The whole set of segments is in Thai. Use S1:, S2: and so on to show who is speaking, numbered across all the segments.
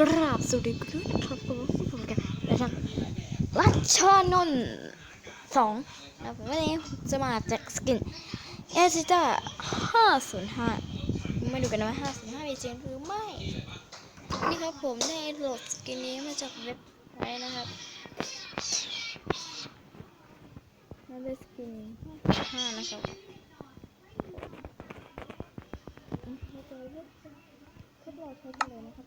S1: กราบสวัสดีคุณด้วยนะครับผมผมกันนะครับรัชนนท์สองนะครับวันนี้จะมาแจกสกินเอซิต้าห้าศูนย์ห้ามาดูกันนะว่าห้าศูนย์ห้ามีจริงหรือไม่ นี่ครับผมได้โหลดสกินนี้มาจากเว็บไซต์นะครับมาได้สกินห้านะครับเราจะเลือกทดลองใช้เลยนะครับ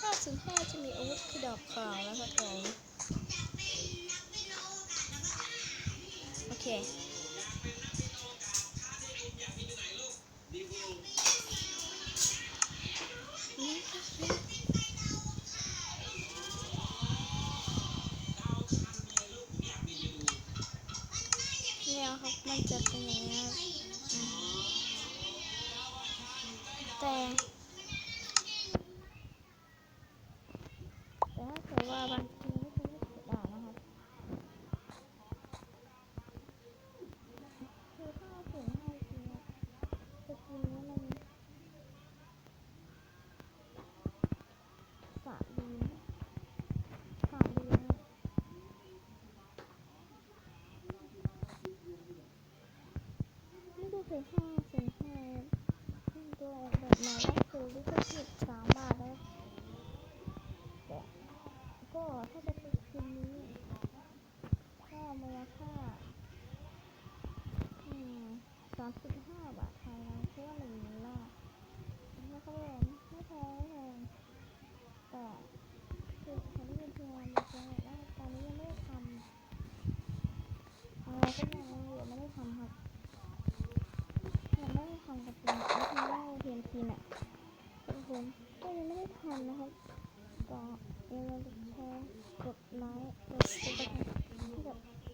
S1: ห้าศูนย์ห้าจะมีอาวุธคือดอกขาวนะครับผมโอเค เนี่ยครับมันจะเป็นอย่างนี้แต่แต่ถ้าเกิดว่าบางทีไม่ใช่ไม่ถูกอ่านนะครับคือถ้าเราถึงให้จริงอะสกินนี้มันสะดีนะสะดีนะ นี่ดูสิห้าสิบห้าตัวแบบมาก็คือลิขสิทธิ์สามบาทแล้วก็ถ้าจะเป็นชิ้นนี้ก็มูลค่าสามสิบห้าบาทไทยนะเพราะว่าหนึ่งลล่าไม่แพงไม่แพงไม่แพงแต่คือคนที่เป็นทีมงานบอกว่าตอนนี้ยังไม่ทำอะไรก็ยังยังไม่ได้ทำครับยังไม่ได้ทำกับทีมแล้วทีมแรกทีมทีเนี่ย ทุกคนก็ยั